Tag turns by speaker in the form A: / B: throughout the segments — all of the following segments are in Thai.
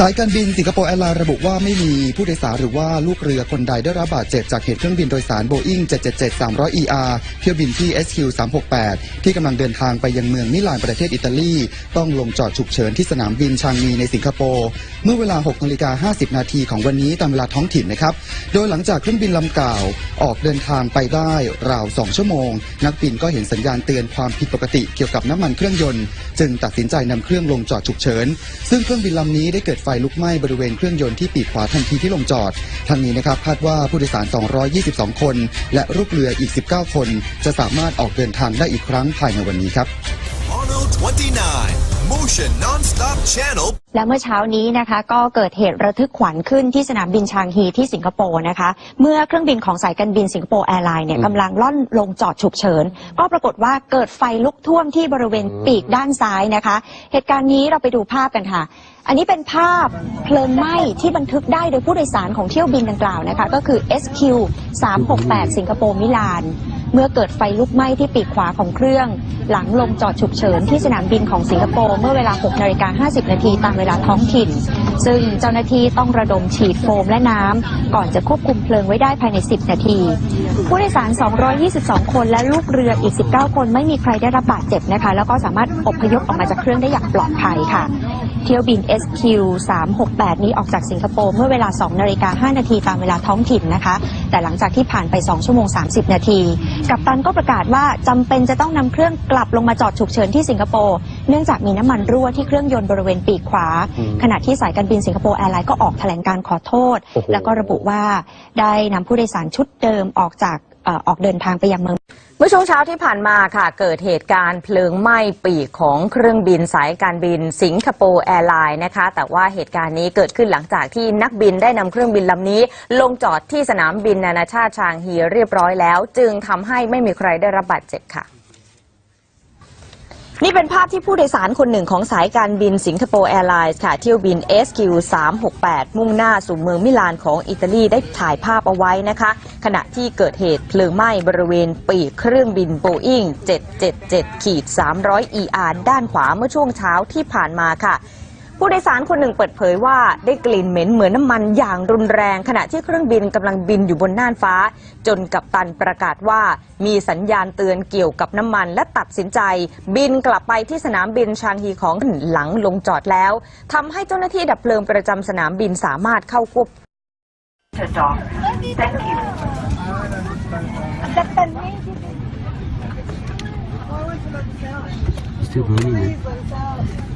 A: สายการบินสิงคโปร์แอร์ไลน์ระบุว่าไม่มีผู้โดยสารหรือว่าลูกเรือคนใดได้รับบาดเจ็บจากเหตุเครื่องบินโดยสารโบอิ้ง777 300 ER เที่ยวบินที่ SQ 368ที่กำลังเดินทางไปยังเมืองมิลานประเทศอิตาลี ต้องลงจอดฉุกเฉินที่สนามบินชางงีในสิงคโปร์ เมื่อเวลา6นาฬิกา50 นาทีของวันนี้ตามเวลาท้องถิ่นนะครับ โดยหลังจากเครื่องบินลำเก่าออกเดินทางไปได้ราว 2 ชั่วโมง นักบินก็เห็นสัญญาณเตือนความผิดปกติเกี่ยวกับน้ำมันเครื่องยนต์ จึงตัดสินใจนำเครื่องลงจอดฉุกเฉิน ซึ่งเครื่องบินลำนี้ได้เกิดไฟลุกไหม้บริเวณเครื่องยนต์ที่ปีกขวาทันทีที่ลงจอดทางนี้นะครับคาดว่าผู้โดยสาร 222 คน และลูกเรืออีก 19 คน จะสามารถออกเดินทางได้อีกครั้งภายในวันนี้ครับ
B: Mono 29, Motion Non-Stop Channel
C: และเมื่อเช้านี้นะคะก็เกิดเหตุระทึกขวัญขึ้นที่สนามบินชางฮีที่สิงคโปร์นะคะ เมื่อเครื่องบินของสายการบินสิงคโปร์แอร์ไลน์เนี่ยกำลังล่อนลงจอดฉุกเฉิน ก็ปรากฏว่าเกิดไฟลุกท่วมที่บริเวณปีกด้านซ้ายนะคะ เหตุการณ์นี้เราไปดูภาพกันค่ะ อันนี้เป็นภาพเพลิงไหม้ที่บันทึกได้โดยผู้โดยสารของเที่ยวบินดังกล่าวนะคะ ก็คือ SQ 368 สิงคโปร์มิลาน เมื่อเกิดไฟลุกไหม้ที่ปีกขวาของเครื่อง หลังลงจอดฉุกเฉินที่สนามบินของสิงคโปร์เมื่อเวลา 6 นาฬิกา 50 นาทีตามเวลาท้องถิ่น ซึ่งเจ้าหน้าที่ต้องระดมฉีดโฟมและน้ำ ก่อนจะควบคุมเพลิงไว้ได้ภายใน 10 นาที ผู้โดยสาร 222 คนและลูกเรืออีก 19 คนไม่มีใครได้รับบาดเจ็บนะคะ แล้วก็สามารถอพยพออกมาจากเครื่องได้อย่างปลอดภัยค่ะ เที่ยวบิน SQ 368 นี้ออกจากสิงคโปร์เมื่อเวลา 2 นาฬิกา 5 นาทีตามเวลาท้องถิ่นนะคะ แต่หลังจากที่ผ่านไป 2 ชั่วโมง 30 นาทีกัปตันก็ประกาศว่าจำเป็นจะต้องนำเครื่องกลับลงมาจอดฉุกเฉินที่สิงคโปร์เนื่องจากมีน้ำมันรั่วที่เครื่องยนต์บริเวณปีกขวา ขณะที่สายการบินสิงคโปร์แอร์ไลน์ก็ออกแถลงการขอโทษ
D: โอ้โห
C: แล้วก็ระบุว่าได้นำผู้โดยสารชุดเดิมออกจากเออกเดินทางไปยังเมือง
D: เมื่อช่วงเช้าที่ผ่านมาค่ะ เกิดเหตุการณ์เพลิงไหม้ปีกของเครื่องบินสายการบินสิงคโปร์แอร์ไลน์นะคะ แต่ว่าเหตุการณ์นี้เกิดขึ้นหลังจากที่นักบินได้นำเครื่องบินลำนี้ ลงจอดที่สนามบินนานาชาติชางฮีเรียบร้อยแล้ว จึงทำให้ไม่มีใครได้รับบาดเจ็บค่ะ นี่เป็นภาพที่ผู้โดยสารคนหนึ่งของสายการบินสิงคโปร์แอร์ไลน์ค่ะ เที่ยวบิน SQ 368 มุ่งหน้าสู่เมืองมิลานของอิตาลีได้ถ่ายภาพเอาไว้นะคะ ขณะที่เกิดเหตุเพลิงไหม้บริเวณปีกเครื่องบินโบอิง777ขีด300 ER ด้านขวาเมื่อช่วงเช้าที่ผ่านมาค่ะ ผู้โดยสารคนหนึ่งเปิดเผยว่าได้กลิ่นเหม็นเหมือนน้ำมันอย่างรุนแรง ขณะที่เครื่องบินกำลังบินอยู่บนน่านฟ้า จนกัปตันประกาศว่ามีสัญญาณเตือนเกี่ยวกับน้ำมันและตัดสินใจ บินกลับไปที่สนามบินชางฮีของหลังลงจอดแล้วทำให้เจ้าหน้าที่ดับเพลิงประจำสนามบินสามารถเข้าควบ
E: Still burning,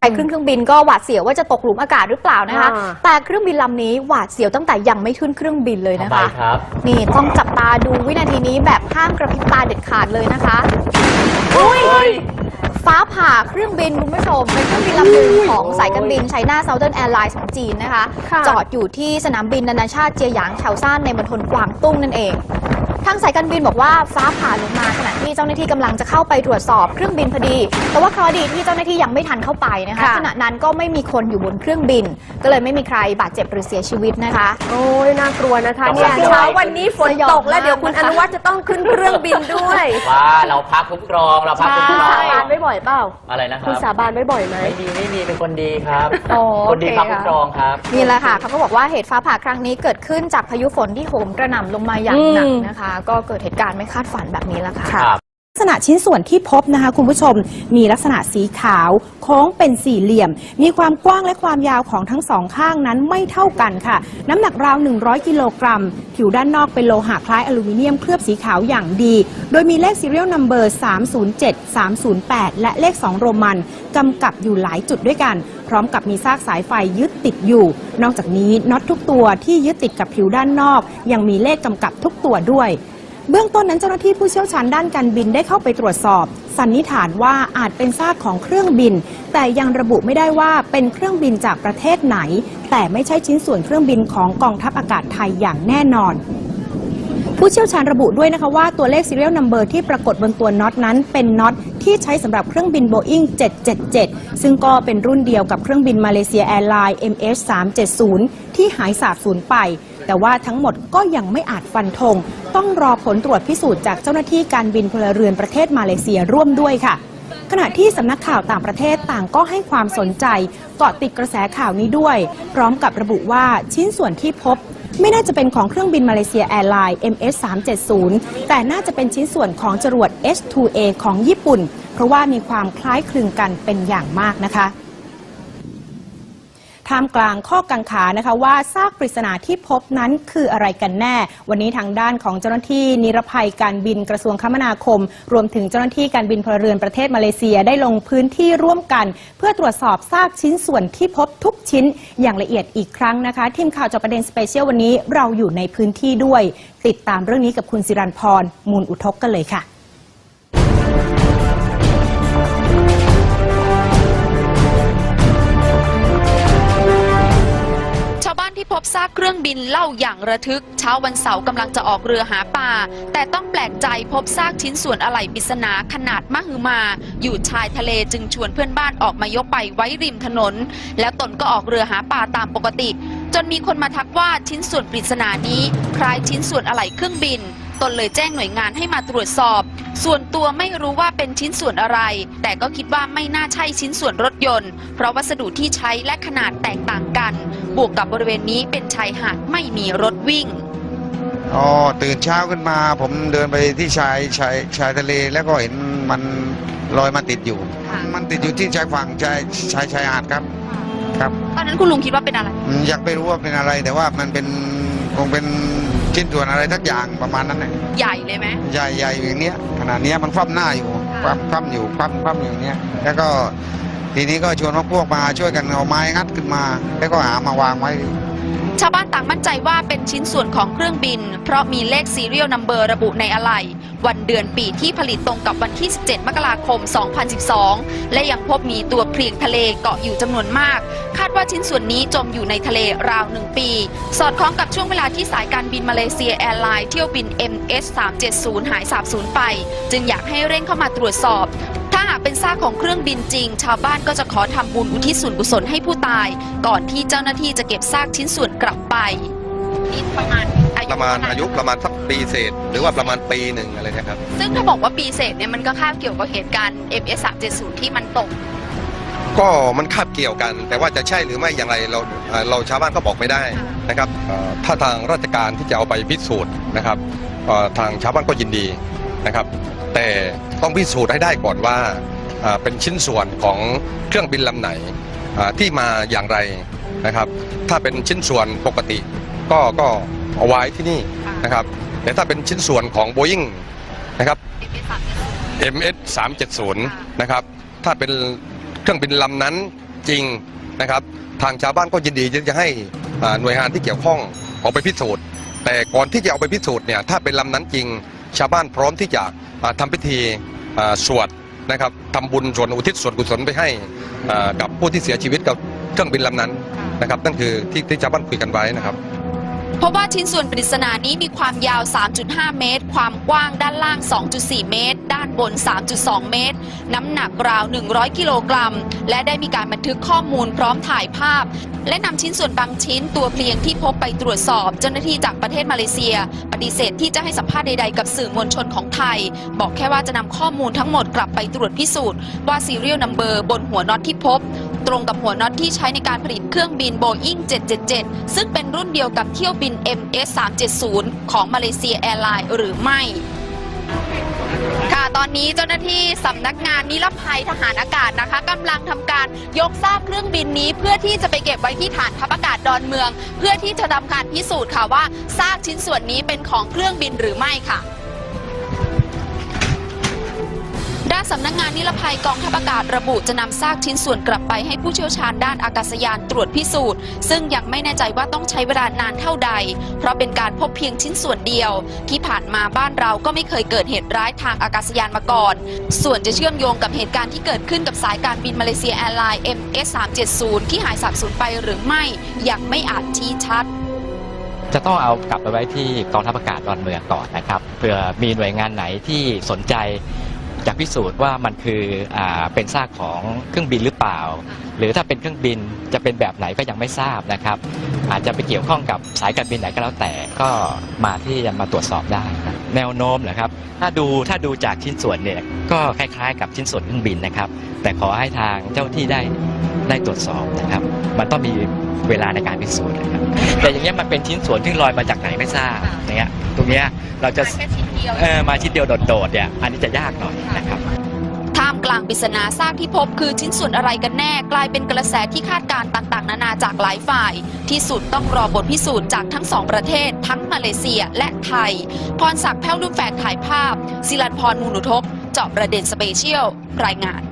F: ไปขึ้นเครื่องบินก็หวาดเสียวว่าจะตกหลุมอากาศหรือเปล่านะคะ
D: อ่า
F: แต่เครื่องบินลำนี้หวาดเสียวตั้งแต่ยังไม่ขึ้นเครื่องบินเลยนะคะ
G: ทำไมครับ
F: นี่ต้องจับตาดูวินาทีนี้แบบห้ามกระพริบตาเด็ดขาดเลยนะคะอุ้ยฟ้าผ่าเครื่องบินคุณผู้ชม เป็นเครื่องบินลำหนึ่งของสายการบินไชน่าเซาเทิร์นแอร์ไลน์ของจีนนะคะ
D: ค่ะ
F: จอดอยู่ที่สนามบินนานาชาติเจียหยางเฉาซ่านในมณฑลกวางตุ้งนั่นเอง ทางสายการบินบอกว่าฟ้าผ่าลงมาขณะที่เจ้าหน้าที่กำลังจะเข้าไปตรวจสอบเครื่องบินพอดี แต่ว่าเคราะห์ดีที่เจ้าหน้าที่ยังไม่ทันเข้าไปนะคะ
D: ค่ะ
F: ขณะนั้นก็ไม่มีคนอยู่บนเครื่องบิน ก็เลยไม่มีใครบาดเจ็บหรือเสียชีวิตนะคะ
D: โอ้ยน่ากลัวนะคะ
G: ต้อง
D: เนี่ย
G: ระวัง
D: เช้าวันนี้ฝนตกแล้วเดี๋ยวคุณอนุวัฒน์จะต้องขึ้นเครื่องบินด้วย
G: ว่าเราพักคุ้มครองเราพักคุ้ม
D: คุณ
G: ครอ
D: สางบานไว้บ่อยเปล่า
G: อะไรนะค
D: คุณ
G: รับ
D: สาบานไว้บ่อยไหม
G: ไม่มีไม่มีเป็นคนดีครับ
F: โอ
G: คนดี
F: เค
G: พักคุ้ม
F: ค่ะ
G: ครองครับ
F: นี่แหละค่ะเขาก็บอกว่าเหตุฟ้าผ่าครั้งนี้เกิดขึ้นจากพายุฝนที่โหมกระหน่ำลงมาอย่างหนัก
D: อืม
F: นะคะก็เกิดเหตุการณ์ไม่คาดฝันแบบนี้แหละค่ะ
G: ครับ
H: ณะชิ้นส่วนที่พบนะคะคุณผู้ชม มีลักษณะสีขาวโค้งเป็นสี่เหลี่ยม มีความกว้างและความยาวของทั้งสองข้างนั้นไม่เท่ากันค่ะ น้ำหนักราว 100 กิโลกรัม ผิวด้านนอกเป็นโลหะคล้ายอลูมิเนียมเคลือบสีขาวอย่างดี โดยมีเลข serial number 307 308 และเลข 2 โรมันกำกับอยู่หลายจุดด้วยกัน พร้อมกับมีซากสายไฟยึดติดอยู่ นอกจากนี้น็อตทุกตัวที่ยึดติดกับผิวด้านนอก ยังมีเลขกำกับทุกตัวด้วย เบื้องต้นนั้นเจ้าหน้าที่ผู้เชี่ยวชาญด้านการบินได้เข้าไปตรวจสอบ สันนิษฐานว่าอาจเป็นซากของเครื่องบิน แต่ยังระบุไม่ได้ว่าเป็นเครื่องบินจากประเทศไหน แต่ไม่ใช่ชิ้นส่วนเครื่องบินของกองทัพอากาศไทยอย่างแน่นอนผู้เชี่ยวชาญระบุด้วยนะคะว่าตัวเลข serial number ที่ปรากฏบนตัวน็อตนั้นเป็นน็อตที่ใช้สำหรับเครื่องบิน Boeing 777 ซึ่งก็เป็นรุ่นเดียวกับเครื่องบินมาเลเซียแอร์ไลน์ MH370 ที่หายสาบสูญไป แต่ว่าทั้งหมดก็ยังไม่อาจฟันธง ต้องรอผลตรวจพิสูจน์จากเจ้าหน้าที่การบินพลเรือนประเทศมาเลเซียร่วมด้วยค่ะ ขณะที่สำนักข่าวต่างประเทศต่างก็ให้ความสนใจเกาะติดกระแสข่าวนี้ด้วย พร้อมกับระบุว่าชิ้นส่วนที่พบไม่น่าจะเป็นของเครื่องบินมาเลเซียแอร์ไลน์ MS370 แต่น่าจะเป็นชิ้นส่วนของจรวด H2A ของญี่ปุ่น เพราะว่ามีความคล้ายคลึงกันเป็นอย่างมากนะคะ ท่ามกลางข้อกังขานะคะว่าซากปริศนาที่พบนั้นคืออะไรกันแน่ วันนี้ทางด้านของเจ้าหน้าที่นิรภัยการบินกระทรวงคมนาคม รวมถึงเจ้าหน้าที่การบินพลเรือนประเทศมาเลเซียได้ลงพื้นที่ร่วมกัน เพื่อตรวจสอบซากชิ้นส่วนที่พบทุกชิ้นอย่างละเอียดอีกครั้งนะคะ ทีมข่าวจอบประเด็นสเปเชียลวันนี้เราอยู่ในพื้นที่ด้วย ติดตามเรื่องนี้กับคุณสิรันพรมูลอุทกกันเลยค่ะ
I: พบซากเครื่องบินเล่าอย่างระทึก เช้าวันเสาร์กำลังจะออกเรือหาปลาแต่ต้องแปลกใจพบซากชิ้นส่วนอะไหล่ปริศนาขนาดมหึมา อยู่ชายทะเลจึงชวนเพื่อนบ้านออกมายกไปไว้ริมถนน แล้วตนก็ออกเรือหาปลาตามปกติ จนมีคนมาทักว่าชิ้นส่วนปริศนานี้ คล้ายชิ้นส่วนอะไหล่เครื่องบิน ตนเลยแจ้งหน่วยงานให้มาตรวจสอบ ส่วนตัวไม่รู้ว่าเป็นชิ้นส่วนอะไร แต่ก็คิดว่าไม่น่าใช่ชิ้นส่วนรถยนต์ เพราะวัสดุที่ใช้และขนาดแตกต่างกัน บวกกับบริเวณนี้เป็นชายหาดไม่มีรถวิ่ง
J: อ๋อตื่นเช้าขึ้นมาผมเดินไปที่ชายชายชายทะเลแล้วก็เห็นมันลอยมาติดอยู่
I: ค่ะ
J: มันติดอยู่ที่ชายฝั่งชายชายชายหาดครับ ครับ
I: ตอนนั้นคุณลุงคิดว่าเป็นอะไร
J: อืมยังไม่รู้ว่าเป็นอะไรแต่ว่ามันเป็นคงเป็น ชิ้นส่วนอะไรทักอย่างประมาณนั้นแหละ
I: ใหญ่เลยไหม
J: ใหญ่ใหญ่อย่างเนี้ยขนาดเนี้ยมันคว่ำหน้าอยู่คว่ำคว่ำอยู่คว่ำคว่ำอยู่อย่างเนี้ยแล้วก็ทีนี้ก็ชวนพวกมาช่วยกันเอาไม้งัดขึ้นมา แล้วก็หามาวางไว้
I: ชาวบ้านต่างมั่นใจว่าเป็นชิ้นส่วนของเครื่องบิน เพราะมีเลข serial number ระบุในอะไหล่ วันเดือนปีที่ผลิตตรงกับวันที่ 17 มกราคม 2012 และยังพบมีตัวเพลียงทะเลเกาะอยู่จำนวนมาก คาดว่าชิ้นส่วนนี้จมอยู่ในทะเลราวหนึ่งปี สอดคล้องกับช่วงเวลาที่สายการบินมาเลเซียแอร์ไลน์เที่ยวบิน MS370 หายสาบสูญไป จึงอยากให้เร่งเข้ามาตรวจสอบถ้าหากเป็นซากของเครื่องบินจริง ชาวบ้านก็จะขอทำบุญอุทิศส่วนกุศลให้ผู้ตาย ก่อนที่เจ้าหน้าที่จะเก็บซากชิ้นส่วนกลับไปนี่ประมาณ
K: ประมาณ
I: เท่ไห
K: อายุประมาณสักปีเศษ หรือว่าประมาณปีหนึ่งอะไรเนะครับ
I: ซึ่งถ้าบอกว่าปีเศษเนี่ยมันก็คาบเกี่ยวกับเหตุการณ์ MS 370ที่มันตก
K: ก็มันคาบเกี่ยวกัน แต่ว่าจะใช่หรือไม่อย่างไรเราเอ่อเราชาวบ้านก็บอกไม่ได้นะครับเอ่อถ้าทางราชการที่จะเอาไปพิสูจน์นะครับเอ่อทางชาวบ้านก็ยินดีนะครับ แต่ต้องพิสูจน์ให้ได้ก่อนว่าเอ่อเป็นชิ้นส่วนของเครื่องบินลำไหนเอ่อที่มาอย่างไรนะครับ ถ้าเป็นชิ้นส่วนปกติก็ก็ เอาไว้ที่นี่นะครับแต่ถ้าเป็นชิ้นส่วนของ Boeing นะครับ MS 370นะครับถ้าเป็นเครื่องบินลำนั้นจริงนะครับ ทางชาวบ้านก็ยินดีที่จะให้อ่าหน่วยงานที่เกี่ยวข้องเอาไปพิสูจน์ แต่ก่อนที่จะเอาไปพิสูจน์เนี่ยถ้าเป็นลำนั้นจริง ชาวบ้านพร้อมที่จะอ่าทำพิธีอ่าสวดนะครับทำบุญส่วนอุทิศส่วนกุศลไปให้อ่ากับผู้ที่เสียชีวิตกับเครื่องบินลำนั้นนะครับนั่นคือที่ที่ชาวบ้านคุยกันไว้นะครับ
I: เพราะว่าชิ้นส่วนปริศนานี้มีความยาว 3.5 เมตร ความกว้างด้านล่าง 2.4 เมตร ด้านบน 3.2 เมตร น้ำหนักราว 100 กิโลกรัม และได้มีการบันทึกข้อมูลพร้อมถ่ายภาพ และนำชิ้นส่วนบางชิ้นตัวเพลียงที่พบไปตรวจสอบ เจ้าหน้าที่จากประเทศมาเลเซีย ปฏิเสธที่จะให้สัมภาษณ์ใดๆ กับสื่อมวลชนของไทย บอกแค่ว่าจะนำข้อมูลทั้งหมดกลับไปตรวจพิสูจน์ว่า serial number บนหัวน็อตที่พบ ตรงกับหัวน็อตที่ใช้ในการผลิตเครื่องบิน Boeing 777 ซึ่งเป็นรุ่นเดียวกับเที่ยวบิน MS 370ของมาเลเซียแอร์ไลน์หรือไม่ค่ะตอนนี้เจ้าหน้าที่สำนักงานนิรภัยทหารอากาศนะคะกำลังทำการยกซากเครื่องบินนี้ เพื่อที่จะไปเก็บไว้ที่ฐานทัพอากาศดอนเมือง เพื่อที่จะทำการพิสูจน์ค่ะว่าซากชิ้นส่วนนี้เป็นของเครื่องบินหรือไม่ค่ะ ด้านสำนักงานนิรภัยกองทัพอากาศระบุจะนำซากชิ้นส่วนกลับไปให้ผู้เชี่ยวชาญด้านอากาศยานตรวจพิสูจน์ ซึ่งยังไม่แน่ใจว่าต้องใช้เวลานานเท่าใด เพราะเป็นการพบเพียงชิ้นส่วนเดียว ที่ผ่านมาบ้านเราก็ไม่เคยเกิดเหตุร้ายทางอากาศยานมาก่อน ส่วนจะเชื่อมโยงกับเหตุการณ์ที่เกิดขึ้นกับสายการบินมาเลเซียแอร์ไลน์ MS 370ที่หายสาบสูญไปหรือไม่ยังไม่อาจชี้ชัด
L: จะต้องเอากลับไปไว้ที่กองทัพอากาศดอนเมืองก่อนนะครับเผื่อมีหน่วยงานไหนที่สนใจ จะพิสูจน์ว่ามันคืออเป็นซากของเครื่องบินหรือเปล่า หรือถ้าเป็นเครื่องบินจะเป็นแบบไหนก็ยังไม่ทราบนะครับ อาจจะไปเกี่ยวข้องกับสายการบินไหนก็แล้วแต่ก็มาที่จะมาตรวจสอบได้ แนวโน้มนะครับ ถ้าดูถ้าดูจากชิ้นส่วนเนี่ยก็คล้ายๆ กับชิ้นส่วนเครื่องบินนะครับ แต่ขอให้ทางเจ้าที่ได้ ได้ตรวจสอบนะครับ มันต้องมีเวลาในการพิสูจน์นะครับ แต่อย่างเงี้ยมันเป็นชิ้นส่วนที่ลอยมาจากไหนไม่ทราบอย่างเงี้ยตรงเนี้ยเราจะเออมาชิ้นเดียวโดดๆเนี่ยอันนี้จะยากหน่อยนะครับ
I: ท่ามกลางปริศนาซากที่พบคือชิ้นส่วนอะไรกันแน่กลายเป็นกระแสที่คาดการณ์ต่างๆ นานาจากหลายฝ่าย ที่สุดต้องรอบทพิสูจน์จากทั้งสองประเทศ ทั้งมาเลเซียและไทย พรศักดิ์แพ้วรุ่มแฝกถ่ายภาพ ศิลันพรมูนุทกเจาะประเด็นสเปเชียลรายงาน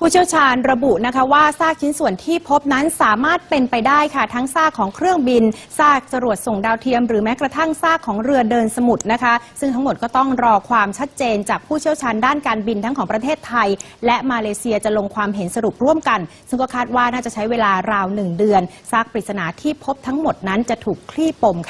H: ผู้เชี่ยวชาญระบุนะคะว่าซากชิ้นส่วนที่พบนั้นสามารถเป็นไปได้ค่ะ ทั้งซากของเครื่องบินซากจรวดส่งดาวเทียม หรือแม้กระทั่งซากของเรือเดินสมุทรนะคะ ซึ่งทั้งหมดก็ต้องรอความชัดเจนจากผู้เชี่ยวชาญด้านการบินทั้งของประเทศไทย และมาเลเซียจะลงความเห็นสรุปร่วมกัน ซึ่งก็คาดว่าน่าจะใช้เวลาราวหนึ่งเดือนซากปริศนาที่พบทั้งหมดนั้นจะถูกคลี่ปมค่ะ